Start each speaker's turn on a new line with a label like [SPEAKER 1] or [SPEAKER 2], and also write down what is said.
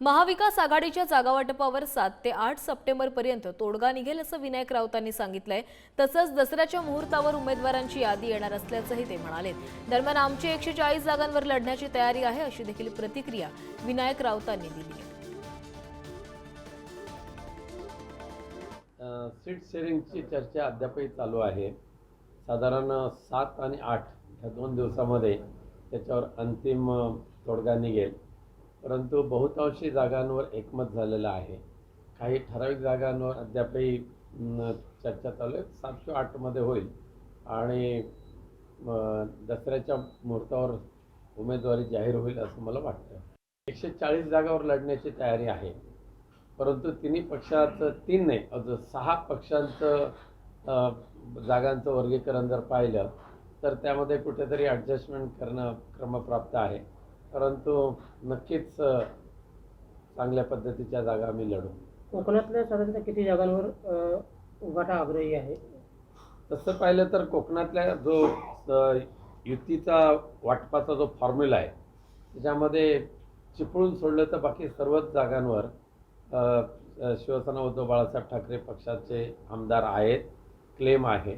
[SPEAKER 1] महाविकास आघाडीच्या जागावाटपावर सात ते आठ सप्टेंबरपर्यंत तोडगा निघेल असं विनायक राऊतांनी सांगितलंय. तसंच दसऱ्याच्या मुहूर्तावर उमेदवारांची यादी येणार असल्याचंही ते म्हणाले. दरम्यान आमची एकशे चाळीस जागांवर लढण्याची तयारी आहे अशी देखील प्रतिक्रिया विनायक राऊतांनी दिली
[SPEAKER 2] सीट शेअरिंगची चर्चा अद्यापही चालू आहे. साधारण सात आणि आठ ह्या दोन दिवसामध्ये त्याच्यावर अंतिम तोडगा निघेल. परंतु बहुतांशी जागांवर एकमत झालेलं आहे. काही ठराविक जागांवर अद्यापही चर्चा चालू आहे. सातशे आठमध्ये होईल. आणि दसऱ्याच्या मुहूर्तावर उमेदवारी जाहीर होईल असं मला वाटतं. एकशे चाळीस जागावर लढण्याची तयारी आहे. परंतु तिन्ही पक्षाचं तीन नाही अजून सहा पक्षांचं जागांचं वर्गीकरण जर पाहिलं तर त्यामध्ये कुठेतरी ॲडजस्टमेंट करणं क्रमप्राप्त आहे. परंतु नक्कीच चांगल्या पद्धतीच्या जागा आम्ही लढू.
[SPEAKER 3] कोकणातल्या साधारणतः किती जागांवर उभाटा आग्रही आहे?
[SPEAKER 2] तसं पाहिलं तर कोकणातल्या जो युतीचा वाटपाचा जो फॉर्म्युला आहे त्याच्यामध्ये चिपळूण सोडलं तर बाकी सर्वच जागांवर शिवसेना उद्धव बाळासाहेब ठाकरे पक्षाचे आमदार आहेत क्लेम आहे.